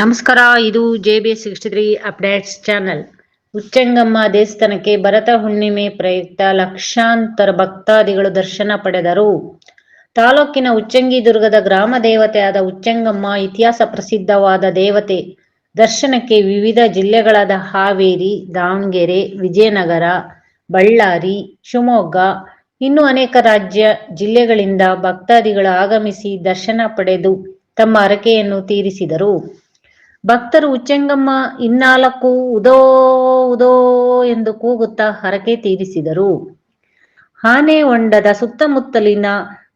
ನಮಸ್ಕಾರ, ಇದು J B sixty three updates channel. Uchchangamma ದೇವಸ್ಥಾನಕ್ಕೆ ಭರತ ಹುಣ್ಣಿಮೆ ಪ್ರಯುಕ್ತ ಲಕ್ಷಾಂತರ ಭಕ್ತಾದಿಗಳು ದರ್ಶನ ಪಡೆದರು. ತಾಲೂಕಿನ ಉಚ್ಚಂಗಿದುರ್ಗದ ಗ್ರಾಮ ದೇವತೆಯಾದ ಉಚ್ಚಂಗಮ್ಮ ಇತಿಹಾಸ ಪ್ರಸಿದ್ಧವಾದ ದೇವತೆ. ದರ್ಶನಕ್ಕೆ ವಿವಿಧ ಜಿಲ್ಲೆಗಳಾದ ಹಾವೇರಿ, ದಾವಣಗೆರೆ, ವಿಜಯನಗರ, ಬಳ್ಳಾರಿ, ಶಿವಮೊಗ್ಗ, ಇನ್ನು ಅನೇಕ ರಾಜ್ಯ ಜಿಲ್ಲೆಗಳಿಂದ ಭಕ್ತಾದಿಗಳು ಆಗಮಿಸಿ ದರ್ಶನ ಪಡೆದು ತಮ್ಮ ಹರಕೆಯನ್ನು ತೀರಿಸಿದರು. ಭಕ್ತರು ಉಚ್ಚಂಗಮ್ಮ ಇನ್ನಾಲ್ಕು ಉದೋ ಉದೋ ಎಂದು ಕೂಗುತ್ತಾ ಹರಕೆ ತೀರಿಸಿದರು. ಆನೆ ಹೊಂಡದ ಸುತ್ತಮುತ್ತಲಿನ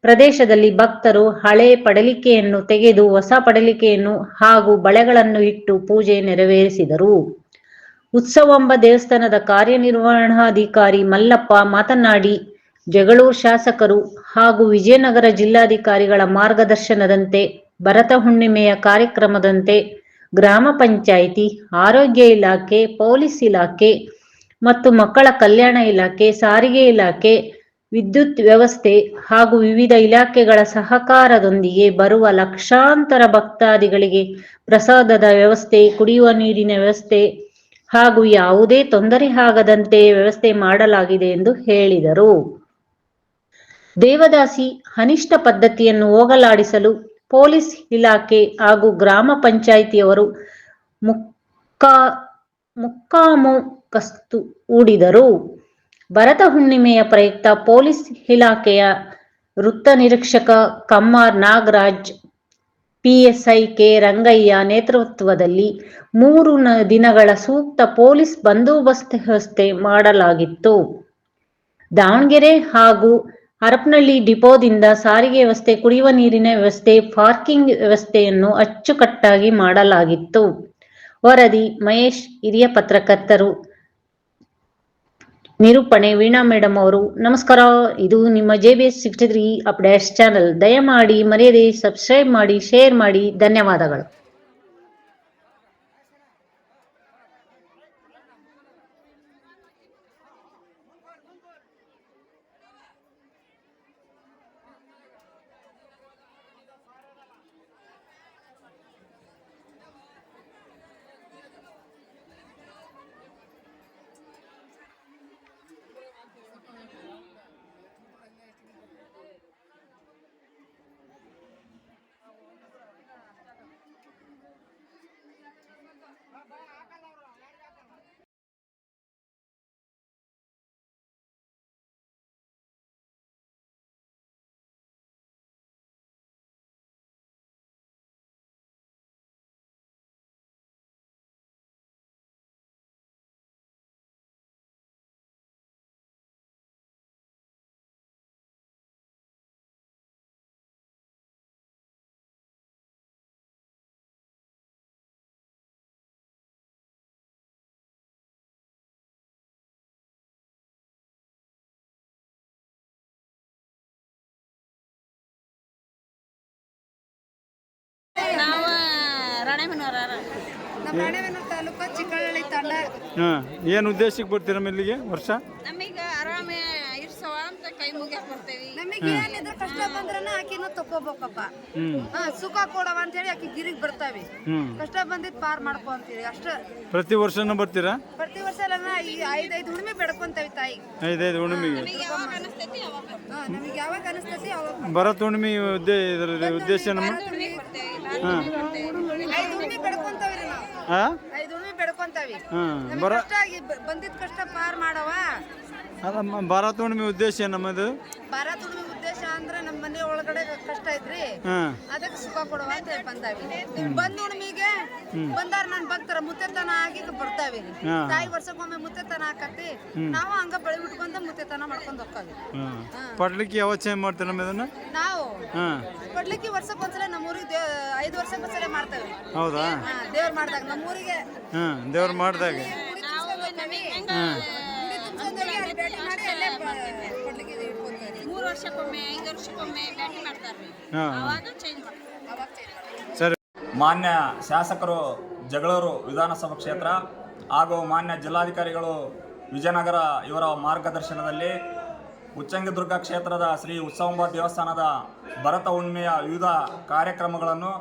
ಪ್ರದೇಶದಲ್ಲಿ ಭಕ್ತರು ಹಳೆ ಪಡಲಿಕೆಯನ್ನು ತೆಗೆದು, ಹೊಸ ಪಡಲಿಕೆಯನ್ನು ಹಾಗೂ ಬಳೆಗಳನ್ನು ಇಟ್ಟು ಪೂಜೆ ನೆರವೇರಿಸಿದರು. ಉತ್ಸವಂಬ ದೇವಸ್ಥಾನದ ಕಾರ್ಯನಿರ್ವಹಣಾಧಿಕಾರಿ ಮಲ್ಲಪ್ಪ ಮಾತನಾಡಿ, ಜಗಳೂರು ಶಾಸಕರು ಹಾಗೂ ವಿಜಯನಗರ ಜಿಲ್ಲಾಧಿಕಾರಿಗಳ ಮಾರ್ಗದರ್ಶನದಂತೆ ಭರತ ಹುಣ್ಣಿಮೆಯ ಕಾರ್ಯಕ್ರಮದಂತೆ ಗ್ರಾಮ ಪಂಚಾಯಿತಿ, ಆರೋಗ್ಯ ಇಲಾಖೆ, ಪೊಲೀಸ್ ಇಲಾಖೆ ಮತ್ತು ಮಕ್ಕಳ ಕಲ್ಯಾಣ ಇಲಾಖೆ, ಸಾರಿಗೆ ಇಲಾಖೆ, ವಿದ್ಯುತ್ ವ್ಯವಸ್ಥೆ ಹಾಗೂ ವಿವಿಧ ಇಲಾಖೆಗಳ ಸಹಕಾರದೊಂದಿಗೆ ಬರುವ ಲಕ್ಷಾಂತರ ಭಕ್ತಾದಿಗಳಿಗೆ ಪ್ರಸಾದದ ವ್ಯವಸ್ಥೆ, ಕುಡಿಯುವ ನೀರಿನ ವ್ಯವಸ್ಥೆ ಹಾಗೂ ಯಾವುದೇ ತೊಂದರೆ ಆಗದಂತೆ ವ್ಯವಸ್ಥೆ ಮಾಡಲಾಗಿದೆ ಎಂದು ಹೇಳಿದರು. ದೇವದಾಸಿ ಅನಿಷ್ಟ ಪದ್ಧತಿಯನ್ನು ಹೋಗಲಾಡಿಸಲು ಪೊಲೀಸ್ ಇಲಾಖೆ ಹಾಗೂ ಗ್ರಾಮ ಪಂಚಾಯಿತಿಯವರು ಮುಕ್ಕಾ ಮುಕ್ಕಾಮು ಕಸ್ತು ಹೂಡಿದರು. ಭರತ ಹುಣ್ಣಿಮೆಯ ಪ್ರಯುಕ್ತ ಪೊಲೀಸ್ ಇಲಾಖೆಯ ವೃತ್ತ ನಿರೀಕ್ಷಕ ಕಮ್ಮಾರ್ ನಾಗರಾಜ್, ಪಿಎಸ್ಐ ಕೆ ರಂಗಯ್ಯ ನೇತೃತ್ವದಲ್ಲಿ ಮೂರು ದಿನಗಳ ಸೂಕ್ತ ಪೊಲೀಸ್ ಬಂದೋಬಸ್ತ್ ವ್ಯವಸ್ಥೆ ಮಾಡಲಾಗಿತ್ತು. ದಾವಣಗೆರೆ ಹಾಗೂ ಹರಪನಹಳ್ಳಿ ಡಿಪೋದಿಂದ ಸಾರಿಗೆ ವ್ಯವಸ್ಥೆ, ಕುಡಿಯುವ ನೀರಿನ ವ್ಯವಸ್ಥೆ, ಪಾರ್ಕಿಂಗ್ ವ್ಯವಸ್ಥೆಯನ್ನು ಅಚ್ಚುಕಟ್ಟಾಗಿ ಮಾಡಲಾಗಿತ್ತು. ವರದಿ, ಮಹೇಶ್, ಹಿರಿಯ ಪತ್ರಕರ್ತರು. ನಿರೂಪಣೆ, ವೀಣಾ ಮೇಡಮ್ ಅವರು. ನಮಸ್ಕಾರ, ಇದು ನಿಮ್ಮ J B S sixty three channel. ದಯಮಾಡಿ ಮರೆಯದೆ, ಸಬ್ಸ್ಕ್ರೈಬ್ ಮಾಡಿ, ಶೇರ್ ಮಾಡಿ. ಧನ್ಯವಾದಗಳು ನಾವು ರಾಣೆಬೆನ್ನೂರ ನಮ್ಮ ರಾಣೆಬೆನ್ನೂರು ತಾಲೂಕು ಚಿಕ್ಕಹಳ್ಳಿ ತಂಡ. ಹಾಂ ಏನು ಉದ್ದೇಶಕ್ಕೆ ಬರ್ತೀರಮ್ಮ ಇಲ್ಲಿಗೆ ವರ್ಷ? ನಮಗೆ ಆರಾಮ ಇರ್ಸವ ಅಂತ ಕೈ ಮುಗಿಯಕ್ ಬರ್ತೇವಿ. ನಮಗೆ ಏನಿದ್ರು ಕಷ್ಟ ಬಂದ್ರನ ಆಕಿನ ತಕೋಬೇಕಪ್ಪ ಹಾ ಸುಖ ಕೊಡವ ಅಂತ ಹೇಳಿ ಆಕಿ ಗಿರಿಗ್ ಬರ್ತಾವೆ. ಕಷ್ಟ ಬಂದಿದ್ ಪಾರ್ ಮಾಡ್ಕೊ ಅಂತೀವಿ ಅಷ್ಟ. ಪ್ರತಿ ವರ್ಷನೂ ಬರ್ತೀರಾ? ಪ್ರತಿ ವರ್ಷ ಎಲ್ಲ ಈ ಐದೈದು ಹುಣ್ಣಿಮೆ ಬೆಡ್ಕೊಂತೇವಿ ತಾಯಿ. ಐದೈದು ಹುಣ್ಣಿಮೆಗೆ ನಮಗೆ ಯಾವಾಗ ಅನಿಸ್ತೈತಿ ಅವಾಗ ಹಾ ನಮಗೆ ಯಾವಾಗ ಅನಿಸ್ತೈತಿ ಅವಾಗ ಭರತ್ ಹುಣ್ಣಿಮೆ ಉದ್ದೇ ಇದರಲ್ಲಿ ಉದ್ದೇಶ ನಮ್ಮ ಬರ್ತೇವಿ. ಹಾಂ. ಐದು ಹುಣ್ಣಿಮೆ ಬೆಡ್ಕೊಂತಾವ್ರಿ ನಾವು. ಹಾಂ ಐದು ಹುಣ್ಣಿಮೆ ಬೆಡ್ಕೊಂತಾವಿ. ಹಾಂ ನಮಗೆ ಕಷ್ಟ ಆಗಿ ಬಂದಿದ್ ಕಷ್ಟ ಪಾರ್ ಮಾಡವ. ಭರತ್ ಹುಣ್ಣಿಮೆ ಉದ್ದೇಶ ನಮ್ಮದು? ಭಾರತ ಹುಣ್ಣಿಮೆ ಉದ್ದೇಶ ಅಂದ್ರೆ ನಮ್ಮ ಮನೆ ಒಳಗಡೆ ಕಷ್ಟ ಐತ್ರಿ. ಅದಕ್ಕೆ ಸುಖ ಕೊಡುವ ಅಂತ ಹೇಳಿ ಬಂದಾವಿ ಬಂದ ಹುಣ್ಣಿಮೆಗೆ ಬಂದಾರ ನನ್ ಭಕ್ತರ ಮುತ್ತೆತನ ಆಗಿ ಬರ್ತಾವಿ. ತಾಯಿ ವರ್ಷಕ್ಕೊಮ್ಮೆ ಮುತ್ತೆತನ ಹಾಕತಿ ನಾವು ಹಂಗ ಬಳಿ ಬಿಟ್ಕೊಂಡ ಮುತ್ತೆತನ ಮಾಡ್ಕೊಂಡ್ ಹೋಗ್ತಾವಿ ಪಡ್ಲಿಕ್ಕೆ ಯಾವ ಚೇಂಜ್ ಮಾಡ್ತೀರ ನಮ್ಮ ಇದನ್ನ? ನಾವು ಪಡ್ಲಿಕ್ಕೆ ವರ್ಷಕ್ಕೊಂದ್ಸಲ ನಮ್ಮೂರಿಗೆ ಐದು ವರ್ಷಕ್ಕೊಂದ್ಸಲ ಮಾಡ್ತೇವೆ ಹೌದಾ? ದೇವ್ರು ಮಾಡ್ದಾಗ ನಮ್ಮೂರಿಗೆ. ಹ್ಮ್ ದೇವ್ರು ಮಾಡ್ದಾಗ. ನಾವು ನಮಗೆ ಹೆಂಗ ಗುಡಿ ತುಂಬ್ಸ್ಕೊಂಡೋಗಿ ಅಲ್ಲಿ ಭೇಟಿ ಮಾಡಿ ಅಲ್ಲೇ ಪ- ಕೊಡ್ಲಿಕ್ಕೆ ಇದು ಇಟ್ಕೊಂತೀವಿ ಮೂರು ವರ್ಷಕ್ಕೊಮ್ಮೆ ಐದು ವರ್ಷಕ್ಕೊಮ್ಮೆ ಭೇಟಿ ಮಾಡ್ತಾರ್ರಿ ಹಾಂ. ಅವಾಗ ಚೇಂಜ್ ಮಾಡ್ತಾರೆ. ಅವಾಗ change ಮಾಡ್ತೀವಿ. ಸರಿ. ಮಾನ್ಯ ಶಾಸಕರು ಜಗಳೂರು ವಿಧಾನಸಭಾ ಕ್ಷೇತ್ರ ಹಾಗೂ ಮಾನ್ಯ ಜಿಲ್ಲಾಧಿಕಾರಿಗಳು ವಿಜಯನಗರ ಇವರ ಮಾರ್ಗದರ್ಶನದಲ್ಲಿ ಉಚ್ಚಂಗಿದುರ್ಗ ಕ್ಷೇತ್ರದ ಶ್ರೀ ಉತ್ಸವಂಬ ದೇವಸ್ಥಾನದ ಭರತ ಹುಣ್ಣಿಮೆಯ ವಿವಿಧ ಕಾರ್ಯಕ್ರಮಗಳನ್ನು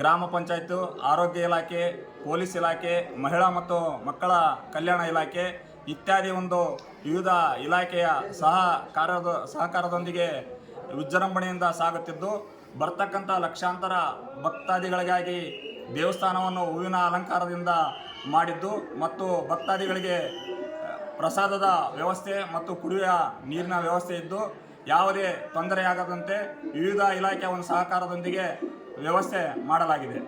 ಗ್ರಾಮ ಪಂಚಾಯತ್ ಆರೋಗ್ಯ ಇಲಾಖೆ ಪೊಲೀಸ್ ಇಲಾಖೆ ಮಹಿಳಾ ಮತ್ತು ಮಕ್ಕಳ ಕಲ್ಯಾಣ ಇಲಾಖೆ ಇತ್ಯಾದಿ ಒಂದು ವಿವಿಧ ಇಲಾಖೆಯ ಸಹಕಾರದ ಸಹಕಾರದೊಂದಿಗೆ ವಿಜೃಂಭಣೆಯಿಂದ ಸಾಗುತ್ತಿದ್ದು, ಬರ್ತಕ್ಕಂಥ ಲಕ್ಷಾಂತರ ಭಕ್ತಾದಿಗಳಿಗಾಗಿ ದೇವಸ್ಥಾನವನ್ನು ಹೂವಿನ ಅಲಂಕಾರದಿಂದ ಮಾಡಿದ್ದು ಮತ್ತು ಭಕ್ತಾದಿಗಳಿಗೆ ಪ್ರಸಾದದ ವ್ಯವಸ್ಥೆ ಮತ್ತು ಕುಡಿಯುವ ನೀರಿನ ವ್ಯವಸ್ಥೆ ಇದ್ದು, ಯಾವುದೇ ತೊಂದರೆಯಾಗದಂತೆ ವಿವಿಧ ಇಲಾಖೆಯ ಒಂದು ಸಹಕಾರದೊಂದಿಗೆ ವ್ಯವಸ್ಥೆ ಮಾಡಲಾಗಿದೆ.